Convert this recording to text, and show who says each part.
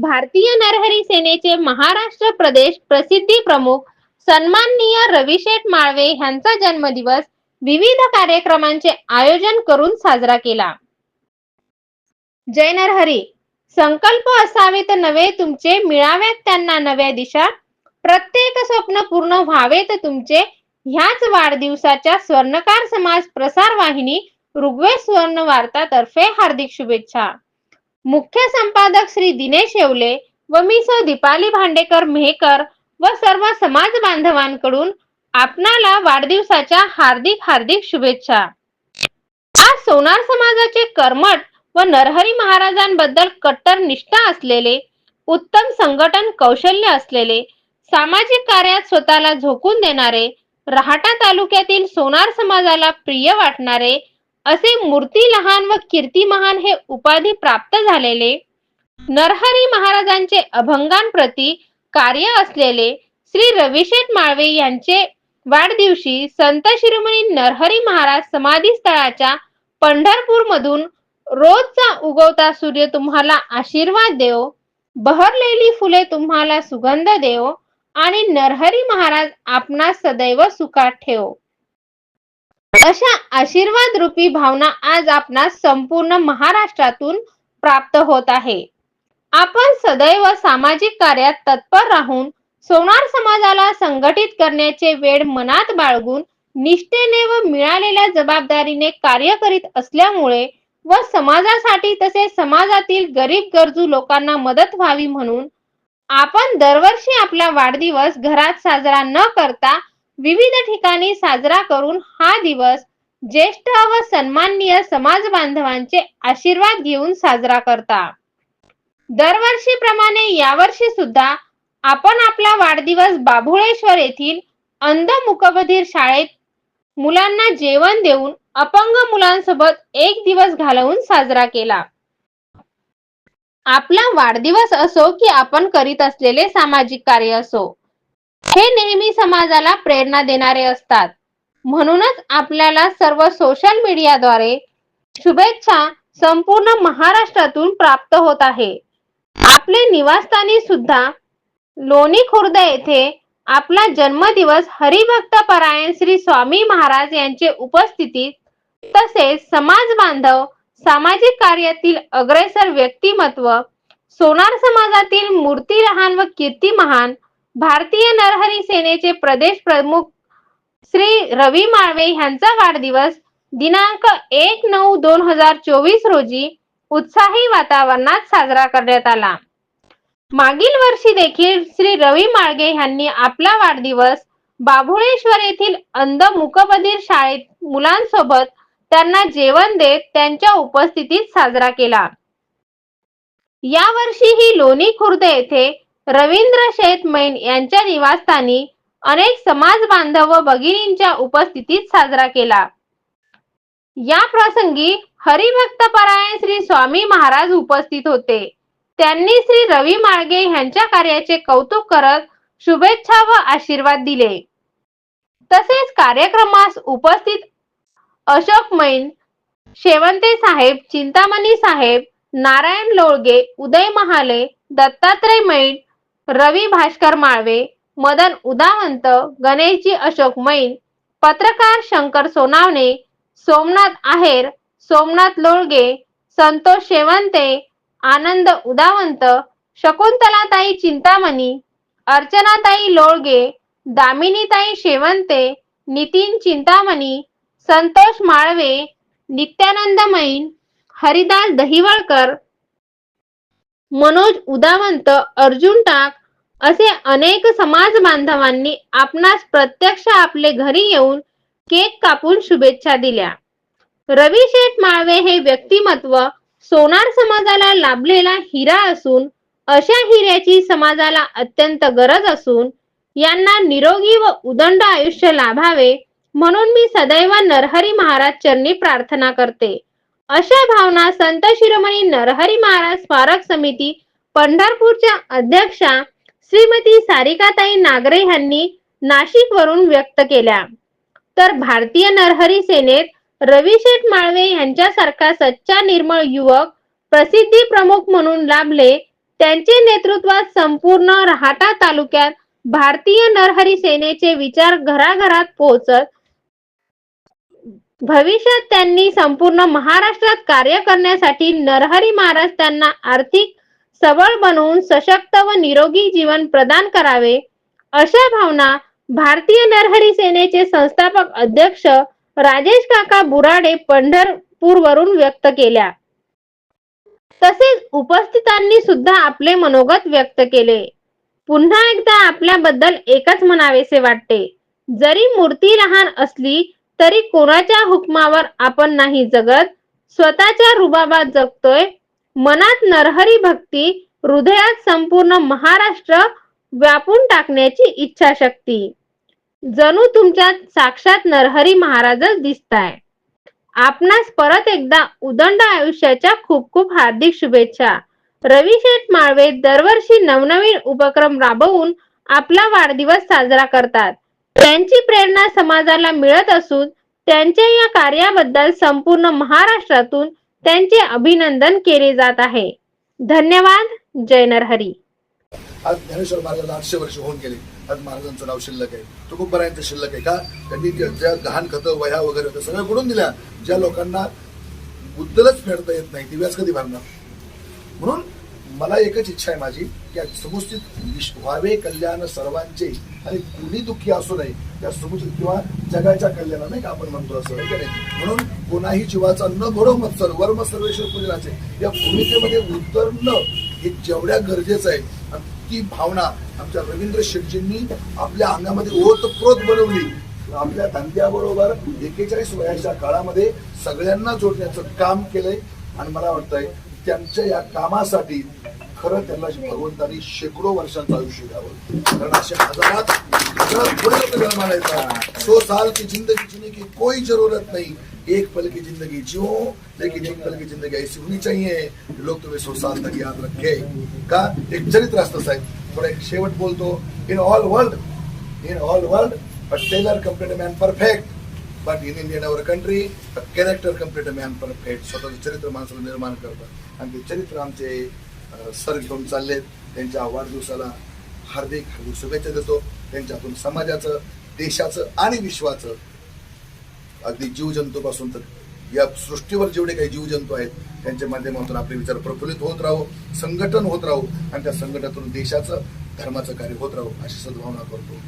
Speaker 1: भारतीय नरहरी सेनेचे महाराष्ट्र प्रदेश प्रसिद्धी प्रमुख सन्माननीय रविशेठ माळवे यांचा जन्मदिवस विविध कार्यक्रमांचे आयोजन करून साजरा केला. जय नरहरी. संकल्प असावेत नवे तुमचे मिळाव्यात त्यांना नव्या दिशा. प्रत्येक स्वप्न पूर्ण व्हावेत तुमचे. ह्याच वाढदिवसाच्या स्वर्णकार समाज प्रसार वाहिनी ऋग्वेद स्वर्ण वार्तातर्फे हार्दिक शुभेच्छा. मुख्य संपादक श्री दिनेश येवले व मी सौ दीपाली भांडेकर मेहकर व सर्व समाज बांधवांकडून आपणाला वाढदिवसाच्या हार्दिक हार्दिक शुभेच्छा. आज सोनार समाजाचे कर्मठ व नरहरी महाराजांबद्दल कट्टर निष्ठा असलेले उत्तम संघटन कौशल्य असलेले सामाजिक कार्यात स्वतःला झोकून देणारे रहाटा तालुक्यातील सोनार समाजाला प्रिय वाटणारे असे मूर्ती लहान व कीर्ती महान हे उपाधी प्राप्त झालेले नरहरी महाराजांचे अभंगांप्रती कार्य असलेले श्री रविशेठ माळवे यांचे वाढदिवशी संत शिरोमणी नरहरी महाराज समाधी स्थळाच्या पंढरपूर मधून रोजचा उगवता सूर्य तुम्हाला आशीर्वाद देव बहरलेली फुले तुम्हाला सुगंध देव आणि नरहरी महाराज आपणास सदैव सुखात ठेव. अशा आशीर्वाद रूपी भावना आज आपणास संपूर्ण महाराष्ट्रातून प्राप्त होत आहे. आपण सदैव सामाजिक कार्यात तत्पर राहून सोनार समाजाला संघटित करण्याचे वेळ मनात बाळगून निष्ठेने व मिळालेल्या जबाबदारीने कार्य करीत असल्यामुळे व समाजासाठी तसेच समाजातील गरीब गरजू लोकांना मदत व्हावी म्हणून आपण दरवर्षी आपला वाढदिवस घरात साजरा न करता विविध ठिकाणी साजरा करून हा दिवस ज्येष्ठ व सन्माननीय समाज बांधवांचे आशीर्वाद घेऊन साजरा करता. दरवर्षीप्रमाणे यावर्षी सुद्धा आपण आपला वाढदिवस बाभुळेश्वर येथील अंध मुकबधीर शाळेत मुलांना जेवण देऊन अपंग मुलांसोबत एक दिवस घालवून साजरा केला. आपला वाढदिवस असो की आपण करीत असलेले सामाजिक कार्य असो हे नेहमी समाजाला प्रेरणा देणारे असतात. म्हणूनच आपल्याला सर्व सोशल मीडियाद्वारे शुभेच्छा संपूर्ण महाराष्ट्रातून प्राप्त होत आहे. आपले निवासस्थानी सुद्धा लोणी खुर्द येथे आपला जन्मदिवस हरिभक्त परायण श्री स्वामी महाराज यांचे उपस्थितीत तसेच समाज बांधव सामाजिक कार्यातील अग्रेसर व्यक्तिमत्व सोनार समाजातील मूर्ती लहान व कीर्ती महान भारतीय नरहरी सेनेचे प्रदेश प्रमुख श्री रवी माळवे यांचा वाढदिवस दिनांक एक नऊ दोन हजार चोवीस रोजी उत्साही वातावरणात साजरा करण्यात आला. मागील वर्षी देखील श्री रवी माळगे यांनी आपला वाढदिवस बाभुळेश्वर येथील अंध मुकबधीर शाळेत मुलांसोबत त्यांना जेवण देत त्यांच्या उपस्थितीत साजरा केला. यावर्षीही लोणी खुर्द येथे रवींद्र शेतमैन यांच्या निवासस्थानी अनेक समाज बांधव व भगिनींच्या उपस्थितीत साजरा केला. या प्रसंगी हरिभक्त परायण श्री स्वामी महाराज उपस्थित होते. त्यांनी श्री रवी माळगे यांच्या कार्याचे कौतुक करत शुभेच्छा व आशीर्वाद दिले. तसेच कार्यक्रमास उपस्थित अशोक मैन शेवंते साहेब चिंतामणी साहेब नारायण लोळगे उदय महाले दत्तात्रय मैन रवी भास्कर माळवे मदन उदावंत गणेशजी अशोक मैन पत्रकार शंकर सोनावणे सोमनाथ आहेर सोमनाथ लोळगे संतोष शेवंते आनंद उदावंत शकुंतलाताई चिंतामणी अर्चनाताई लोळगे दामिनीताई शेवंते नितीन चिंतामणी संतोष माळवे नित्यानंद मैन हरिदास दहिवळकर मनोज उदावंत अर्जुन टाक असे अनेक समाज बांधवांनी आपणास प्रत्यक्ष आपले घरी येऊन केक कापून शुभेच्छा दिल्या. रवी शेठ माळवे हे व्यक्तिमत्व सोनार समाजाला लाभलेला हिरा असून अशा हिऱ्याची समाजाला अत्यंत गरज असून यांना निरोगी व उदंड आयुष्य लाभावे म्हणून मी सदैव नरहरी महाराज चरणी प्रार्थना करते. अशा भावना संत शिरोमणी नरहरी महाराज स्मारक समिती पंढरपूरच्या अध्यक्षा श्रीमती सारिकाताई नागरे यांनी नाशिक वरून व्यक्त केल्या. तर भारतीय नरहरी सेनेत रविशेठ माळवे यांच्यासारखा सच्चा निर्मळ युवक प्रसिद्धी प्रमुख म्हणून लाभले त्यांचे नेतृत्वात संपूर्ण राहाटा तालुक्यात भारतीय नरहरी सेनेचे विचार घराघरात पोहोचत भविष्यात त्यांनी संपूर्ण महाराष्ट्रात कार्य करण्यासाठी नरहरी महाराज त्यांना आर्थिक सबळ बनवून सशक्त व निरोगी जीवन प्रदान करावे अशा भावना भारतीय नरहरी सेनेचे संस्थापक अध्यक्ष राजेश काका बुराडे पंढरपूर वरून व्यक्त केल्या. तसेच उपस्थितांनी सुद्धा आपले मनोगत व्यक्त केले. पुन्हा एकदा आपल्याबद्दल एकच म्हणावेसे वाटते जरी मूर्ती लहान असली तरी कोणाच्या हुकमावर आपण नाही जगत स्वतःच्या रुबाबात जगतोय मनात नरहरी भक्ती हृदयात संपूर्ण महाराष्ट्र व्यापून टाकण्याची इच्छाशक्ती. जणू तुमच्यात साक्षात नरहरी महाराजच दिसताय. आपणास परत एकदा उदंड आयुष्याच्या खूप खूप हार्दिक शुभेच्छा. रवी शेठ माळवे दरवर्षी नवनवीन उपक्रम राबवून आपला वाढदिवस साजरा करतात. त्यांची प्रेरणा समाजाला मिळत असून त्यांच्या या कार्याबद्दल संपूर्ण महाराष्ट्रातून त्यांचे अभिनंदन केले जात आहे. धन्यवाद जय नरहरी
Speaker 2: आज ज्ञानेश्वर महाराजांना आठशे वर्ष होऊन गेले. आज महाराजांचं नाव शिल्लक आहे. तुकोबरायांचं शिल्लक आहे का? त्यांनी ज्या- गहाण खतं वह्या वगैरे होत्या सगळं बुडून दिल्या. ज्या लोकांना बुद्धलच फेडता येत नाही ती व्याज कधी भरणार? म्हणून मला एकच इच्छा आहे माझी की समुचित व्हावे कल्याण सर्वांचे. आणि कुणी दुःखी असू नये त्या समुचित किंवा जगाच्या कल्याणा नाही का आपण म्हणतो असं आहे का नाही? म्हणून कोणाही जीवाचा न घडो मत्सर वर्म सर्वेश्वर पूजनाचे या भूमिकेमध्ये उतरणं हे जेवढ्या गरजेचं आहे. आणि ती भावना आमच्या रवींद्र शेटजींनी आपल्या अंगामध्ये ओतप्रोत बनवली. आपल्या धंद्याबरोबर एकेचाळीस वयाच्या काळामध्ये सगळ्यांना जोडण्याचं काम केलंय. आणि मला वाटतंय त्यांच्या या कामासाठी खरं त्यांना भगवंतानी शेकडो वर्षांचं आयुष्य द्यावं. कारण असे हजारात हजारात थोडे लोक जन्माला येतात सो साल की जिंदगी जीने की कोई जरूरत नहीं. एक पल की जिंदगी जियो लेकिन एक पल की जिंदगी ऐसी होनी चाहिए लोग तुम्हें सो साल तक याद रखे. का एक चरित्र असतं साहेब. थोडा एक शेवट बोलतो. In all world in all world a tailor compared man perfect but in Indian our country a character character man perfect स्वतःचं चरित्र माणसाला निर्माण करतात. आणि ते चरित्र आमचे सर घेऊन चाललेत त्यांच्या वाढदिवसाला हार्दिक हार्दिक शुभेच्छा देतो. त्यांच्यातून समाजाचं देशाचं आणि विश्वाचं अगदी जीवजंतूपासून तर या सृष्टीवर जेवढे काही जीवजंतू आहेत त्यांच्या माध्यमातून आपले विचार प्रफुल्लित होत राहो संघटन होत राहू आणि त्या संघटनातून देशाचं धर्माचं कार्य होत राहू अशी सद्भावना करतो.